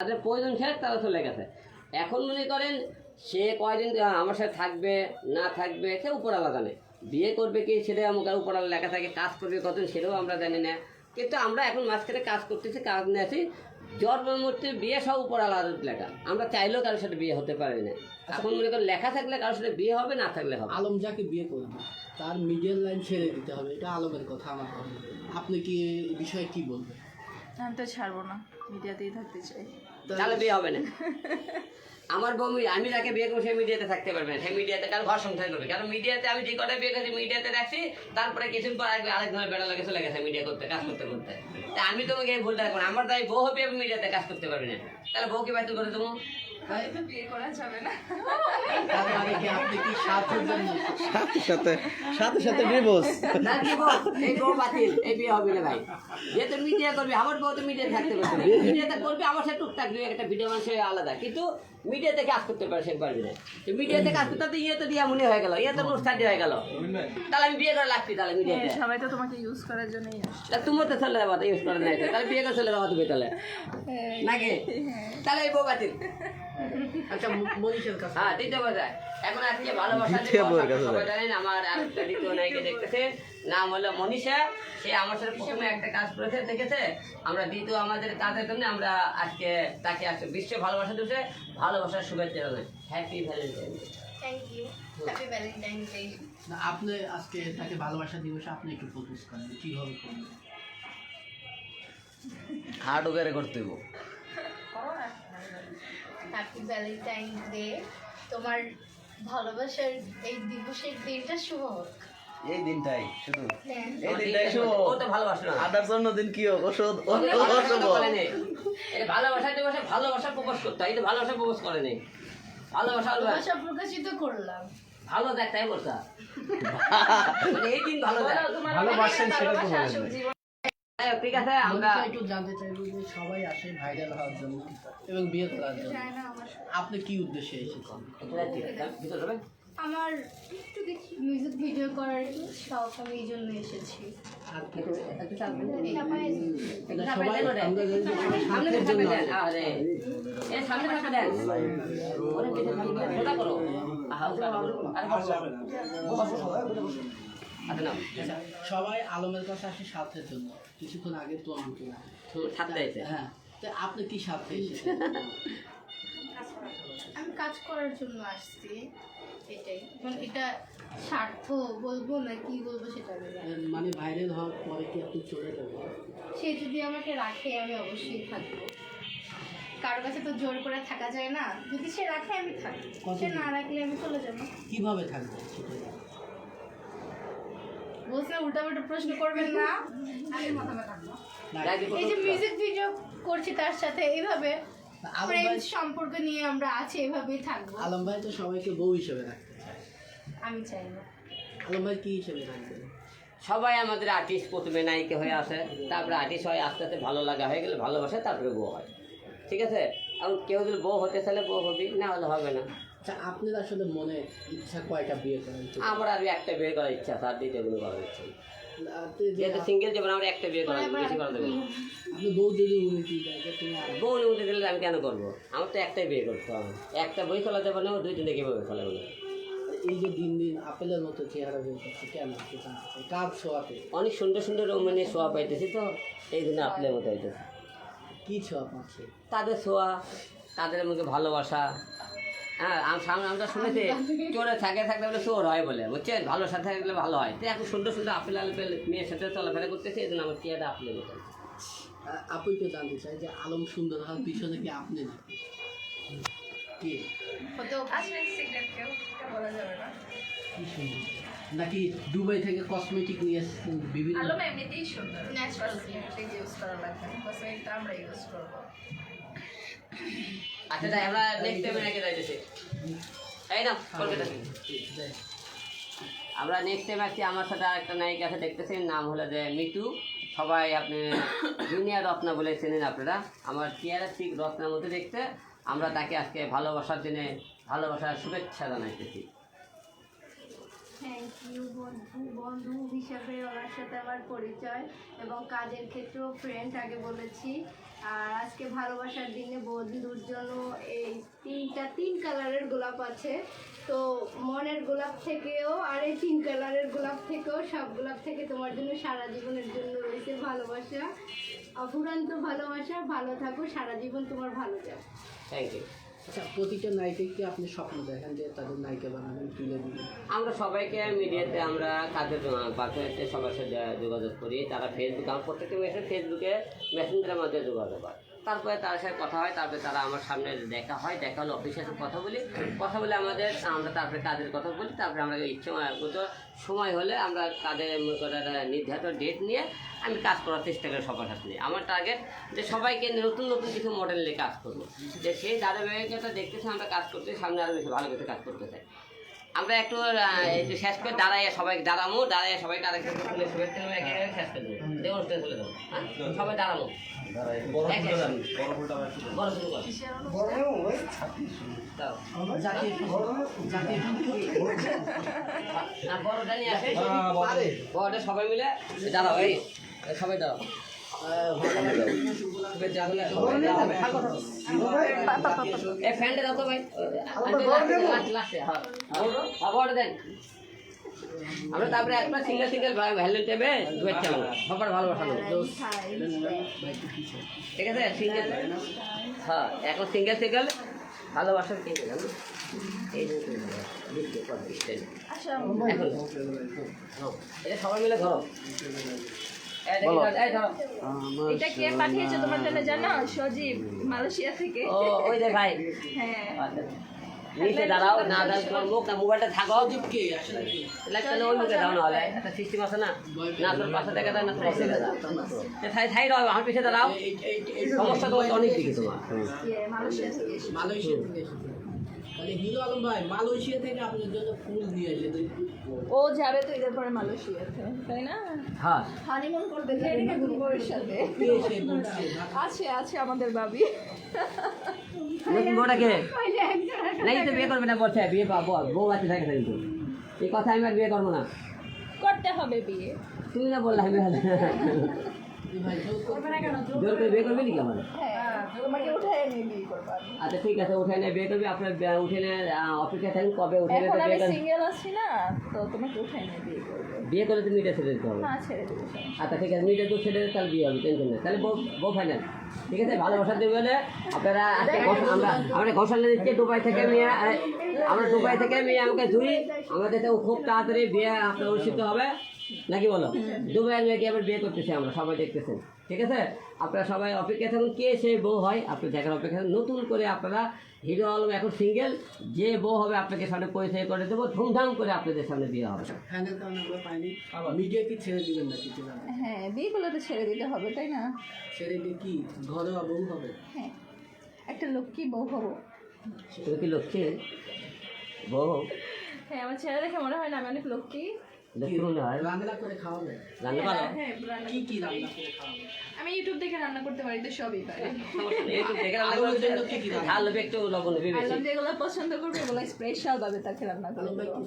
তাদের প্রয়োজন শেষ তারা চলে গেছে। এখন মনে করেন সে কয়দিন আমার সাথে থাকবে না থাকবে সে উপরালা জানে। বিয়ে করবে কি সেটা আমাকে উপরালা লেখা থাকে কাজ করবে কতদিন সেটাও আমরা জানি না। কিন্তু আমরা এখন মাঝখানে কাজ করতেছি কাজ নিয়ে আছি। জন্ম মূর্তি বিয়ে সব উপরালা লেখা। আমরা চাইলেও কারোর সাথে বিয়ে হতে পারি না। এখন মনে করেন লেখা থাকলে কারোর সাথে বিয়ে হবে না থাকলে হবে। আলম যাকে বিয়ে করবে তার মিডিয়াল লাইন ছেড়ে দিতে হবে এটা আলমের কথা আমার কথা। আপনি কি এই বিষয়ে কি বলবেন? আমি তো ছাড়বো না মিডিয়াতেই থাকতে চাই। তাহলে বিয়ে হবে না। আমার বউ আমি যাকে বিয়ে করব সে মিডিয়াতে থাকতে পারবে সে মিডিয়াতে কারণ ঘর সংসার করবে। কারণ মিডিয়াতে আমি যে কটা বিয়ে করছি মিডিয়াতে রাখছি তারপরে কিছুদিন পর আরেক আরেক ধরনের বেড়া লাগে চলে গেছে মিডিয়া করতে কাজ করতে করতে। তা আমি তোমাকে ভুলটা রাখব আমার তাই বউ হবে আমি মিডিয়াতে কাজ করতে পারবি না। তাহলে বউকে বাধ্য করে দেবো। তো বিয়ে করা যাবে না। তার কি আপনি কি স্বার্থের জন্য সাথে সাথে সাথে সাথে ডিভোর্স না কি এই বউ বাতিল এই বিয়ে হবে না ভাই। যেহেতু মিডিয়া করবে আমার বউ তো মিডিয়া থাকতে পারবে না। মিডিয়াতে করবে আমার সাথে টুকটাক দুই একটা ভিডিও মানুষের আলাদা। কিন্তু মিডিয়াতে কাজ করতে পারে সে পারবে না। তো মিডিয়াতে কাজ করতে তো ইয়ে তো দিয়া মনে হয়ে গেল ইয়ে তো অনুষ্ঠান হয়ে গেল। তাহলে আমি বিয়ে করে লাগছি তাহলে মিডিয়াতে হ্যাঁ, সবাই তো তোমাকে ইউজ করার জন্যই তা তুমি তো চলে যাবা ইউজ করে নাই। তাহলে বিয়ে করে চলে যাবা তুমি তাহলে। নাকি? তাহলে এই বউ বাতিল। আচ্ছা মনীষের কাছে হ্যাঁ দ্বিতীয় বাজার এখন আজকে ভালোবাসা সবাই জানেন আমার আরেকটা দ্বিতীয় নায়িকা দেখতেছে। নাম হলো মনীষা। সে আমার সাথে প্রথমে একটা কাজ করেছে দেখেছে? আমরা দ্বিতীয় আমাদের কাজের জন্য আমরা আজকে তাকে আজকে বিশ্ব ভালোবাসা দিবসে ভালোবাসার শুভেচ্ছা জানাই। Happy valentine thank you happy valentine day আপনি আজকে তাকে ভালোবাসা দিবসে আপনি একটু প্রপোজ করেন কীভাবে করবেন? হার্ড ওয়ারে করতে হইব। হ্যাপি ভ্যালেন্টাইন ডে তোমার ভালোবাসার এই দিবসের দিনটা শুভ হোক। এই দিনটাই শুধু। হ্যাঁ। এই দিনটাই শুভ ও তো ভালোবাসলো না। আদার জন্মদিন কি হোক ওষুধ ও তো ভালোবাসা অশুভ ভালোবাসা দিবসে ভালোবাসা প্রকাশ করতে হয়। এই তো ভালোবাসা প্রকাশ করে নেই ভালোবাসা ভালোবাসা প্রকাশিত করলাম। ভালো দেখ তাই বলছা। মানে এই দিন ভালো দেখ। ভালোবাসেন সেটা তো ঠিক আছে আমরা একটু জানতে চাইব যে সবাই আসে ভাইরাল হওয়ার জন্য এবং বিয়ে করার জন্য। আপনি কি উদ্দেশ্যে এসেছেন? আমার একটু দেখি। মিউজিক ভিডিও করার শখ আমি এই জন্য এসেছি। আচ্ছা। সবাই আলমের কাছে আসে স্বার্থের জন্য। কিছুক্ষণ আগে তো আমাকে হয়েছে। হ্যাঁ। তো আপনি কি স্বার্থে এসেছেন? আমি কাজ করার জন্য আসছি এটাই। এখন এটা স্বার্থ বলব না কি বলব সেটা। মানে ভাইরাল হওয়ার পরে কি আপনি চলে যাবেন? সে যদি আমাকে রাখে আমি অবশ্যই থাকব। কারোর কাছে তো জোর করে থাকা যায় না। যদি সে রাখে আমি থাকব। সে না রাখলে আমি চলে যাব। কীভাবে সেটাই বলছে উল্টা পাল্টা প্রশ্ন করবেন না। আমি মাথা এই যে মিউজিক ভিডিও করছি তার সাথে এইভাবে সম্পর্ক নিয়ে আমরা আছি এভাবেই থাকব। আলম ভাই তো সবাইকে বউ হিসেবে রাখতে চায়। আমি চাই না। আলম ভাই কি হিসেবে রাখবেন সবাই আমাদের আর্টিস্ট প্রথমে নায়িকা হয়ে আসে তারপরে আর্টিস্ট হয় আস্তে আস্তে ভালো লাগা হয়ে গেলে ভালোবাসে তারপরে বউ হয়। ঠিক আছে? এখন কেউ যদি বউ হতে চাইলে বউ হবি না হলে হবে না। আচ্ছা আপনার আসলে মনে ইচ্ছা কয়টা বিয়ে করেন? আমার আর একটা বিয়ে করার ইচ্ছা তার দ্বিতীয় কোনো করার ইচ্ছা। যেহেতু সিঙ্গেল জীবন আমরা একটা বিয়ে করা বেশি করা দেবে আপনি বউ যদি উনি কি দেয় যে তুমি আর- বউ উঠে দিলে আমি কেন করব? আমার তো একটাই বিয়ে করতে হবে। একটা বই দুই তিনটে কীভাবে এই যে দিন দিন আপেলের মতো চেহারা কেন? ছোঁয়াতে অনেক সুন্দর সুন্দর রোমানে শোয়া পাইতেছি তো এই জন্য আপনার মতো হইতেছে। কি ছোঁয়া পাচ্ছে? তাদের শোয়া তাদের মধ্যে ভালোবাসা শুনেছি চোরে থাকে থাকলে বলে চোর হয় বলে বুঝছেন? ভালো সাথে থাকলে ভালো হয়। তো এখন সুন্দর সুন্দর আপেল আলপেল মেয়ের সাথে চলাফেরা করতেছে এই জন্য আমার চেয়ারটা আপেলের মতো আপনি তো জানতে চাই যে আলম সুন্দর হওয়ার পিছনে কি আপনি না? কি? নাকি দুবাই থেকে কসমেটিক নিয়ে বিভিন্ন? আলম এমনিতেই সুন্দর। Natural. ইউজ করা লাগবে কসমেটিকটা আমরা ইউজ করব। আচ্ছা তাই আমরা নেক্সট রেখে যাইতেছি। এই না কলকাতা। আমরা নেক্সট টাইম আসছি আমার সাথে আরেকটা নায়িকা আছে, দেখতেছেন? নাম হলো যে মিটু সবাই আপনি জুনিয়র রত্না বলে চেনেন আপনারা। আমার চেয়ারা ঠিক রত্নার মধ্যে দেখতে। আমরা তাকে আজকে ভালোবাসার জন্য, ভালোবাসার শুভেচ্ছা জানাইতেছি থ্যাংক ইউ বন্ধু হিসাবে ওনার সাথে আমার পরিচয় এবং কাজের ক্ষেত্রেও ফ্রেন্ড আগে বলেছি। আর আজকে ভালোবাসার দিনে বন্ধুর জন্য এই তিনটা, তিন কালারের গোলাপ আছে। তো মনের গোলাপ থেকেও আর এই তিন কালারের গোলাপ থেকেও সব গোলাপ থেকে তোমার জন্য সারা জীবনের জন্য রয়েছে ভালোবাসা। অফুরান্ত ভালোবাসা, ভালো থাকো, সারা জীবন তোমার ভালো যাক। থ্যাংক ইউ আচ্ছা প্রতিটা নায়িকাকে আপনি স্বপ্ন দেখেন যে তাদের নায়িকা বানাবেন, তুলে দিবেন? আমরা সবাইকে মিডিয়াতে আমরা কাজের পার্সোনালিটি সবার সাথে যোগাযোগ করি, তারা ফেসবুকে আমার প্রত্যেকটা মেসেজ ফেসবুকে মেসেঞ্জারের মাধ্যমে যোগাযোগ হয়। তারপরে তার সাথে কথা হয়, তারপরে তারা আমার সামনে দেখা হয়, দেখা হলে অফিসের সাথে কথা বলি। কথা বলে আমাদের, আমরা তারপরে কাজের কথা বলি, তারপরে আমরা ইচ্ছে মতো সময় হলে আমরা কাজের নির্ধারিত ডেট নিয়ে আমি কাজ করার চেষ্টা করি সবার সাথে। আমার টার্গেট যে সবাইকে নতুন নতুন কিছু মডেল নিয়ে কাজ করব। যে সেই ধারাবাহিকতা দেখতেছে, আমরা কাজ করতে সামনে আরও বেশি ভালো কিছু কাজ করতে চাই। আমরা একটু শেষ করে দাঁড়াই সবাই দাঁড়ামো দাঁড়াই সবাই একে শেষ করে দেবো। দেবো অনুষ্ঠান হ্যাঁ? সবাই দাঁড়াবো এক এক। করে। বড় শুরু কর দাও। জাতীয় সঙ্গীত- জাতীয় সংগীত না, বড়টা নিয়ে আসে বড়টা সবাই মিলে দাঁড়াও এই এই সবাই দাঁড়াও। হ্যাঁ হ্যাঁ আমরা তারপরে একটা সিঙ্গেল সিঙ্গেল ভ্যালেন্ট দেবে শুভেচ্ছা নেব। সবার ভালোবাসা। ঠিক আছে সিঙ্গেল হ্যাঁ এখন সিঙ্গেল সিঙ্গেল নাও, এটা সবাই মিলে ধরো দেখি। এটা কে পাঠিয়েছে তোমার জন্য জানো সজীব মালয়েশিয়া থেকে ও ওই যে ভাই হ্যাঁ আচ্ছা। নিচে দাঁড়াও না দাঁড়াও তোমার মুখ না মোবাইলটা থাকো কে আসলে কি লাগছে না ওই মুখে দাও না হলে একটা সিস্টেম আছে না না তোর পাশে থেকে দাও না তোর পাশে দাও থাই থাই দাও আমার পিছিয়ে দাঁড়াও সমস্যা তো অনেক দিকে তোমার ইয়ে, মালয়েশিয়া থেকে হিরো আলম ভাই মালয়েশিয়া থেকে আপনার জন্য ফুল নিয়ে এসেছে ও যাবে তো ঈদের পরে মালয়েশিয়াতে তাই না? হ্যাঁ। হানিমুন করতে যাবে বউয়ের সাথে কে সে বলছে আছে আছে আমাদের বাবি নতুন বউটা কে নাই তো বিয়ে করবে না বলছে বিয়ে পাবো বউ আছে থাকে কিন্তু। এই কথা আমি আর বিয়ে করব না। করতে হবে বিয়ে। তুমি না বললে আমি ভাই জোর না কেন করে বিয়ে করবে নাকি আমার হ্যাঁ। তোমাকে উঠায় নিয়ে বিয়ে করব আচ্ছা ঠিক আছে উঠে নিয়ে বিয়ে করবি আপনার উঠে নিয়ে অপেক্ষা থাকেন কবে উঠে নিয়ে বিয়ে করবেন সিঙ্গেল আছি না তো তোমাকে নিয়ে বিয়ে করব। বিয়ে করলে তুমি এটা ছেড়ে দিতে হবে। হ্যাঁ আচ্ছা ঠিক আছে মিটে তো ছেড়ে তাহলে বিয়ে হবে টেনশন নেই। তাহলে বউ ফাইনাল ঠিক আছে ভালোবাসা দেবে বলে আপনারা আজকে আমরা আমরা ঘোষণা দিচ্ছি দুবাই থেকে মেয়ে আমরা দুবাই থেকে মেয়ে আমাকে জুড়ি আমাদের তো খুব তাড়াতাড়ি বিয়ে আপনার অনুষ্ঠিত হবে। নাকি বলো? দুবাইয়ের মেয়েকে আবার বিয়ে করতেছি আমরা সবাই দেখতেছেন। ঠিক আছে? আপনারা সবাই অপেক্ষা থাকুন কে সেই বউ হয়? আপনি দেখার অপেক্ষা। নতুন করে আপনারা হিরো আলম এখন সিঙ্গেল যে বউ হবে আপনাকে সামনে পরিচয় করে দেবো ধুমধাম করে আপনাদের সামনে বিয়ে হবে। পাইনি। মিডিয়া কি ছেড়ে দিবেন না কিছু হ্যাঁ বিয়ে করলে তো ছেড়ে দিতে হবে তাই না? ছেড়ে দিয়ে কি? ঘরোয়া বউ হবে? হ্যাঁ একটা লক্ষ্মী বউ হব। তুমি কি লক্ষ্মী? বউ? হ্যাঁ আমার ছেলে দেখে মনে হয় না আমি অনেক লক্ষ্মী। হয়। রান্না করে খাওয়াবে। রান্না পারো হ্যাঁ কি কি রান্না করে খাওয়াবে? আমি ইউটিউব দেখে রান্না করতে পারি তো সবই পারি। দেখে রান্না করতে- একটু লবণ বেশি। যেগুলো পছন্দ করবে ওগুলো স্পেশাল ভাবে তাকে রান্না আলম করব কি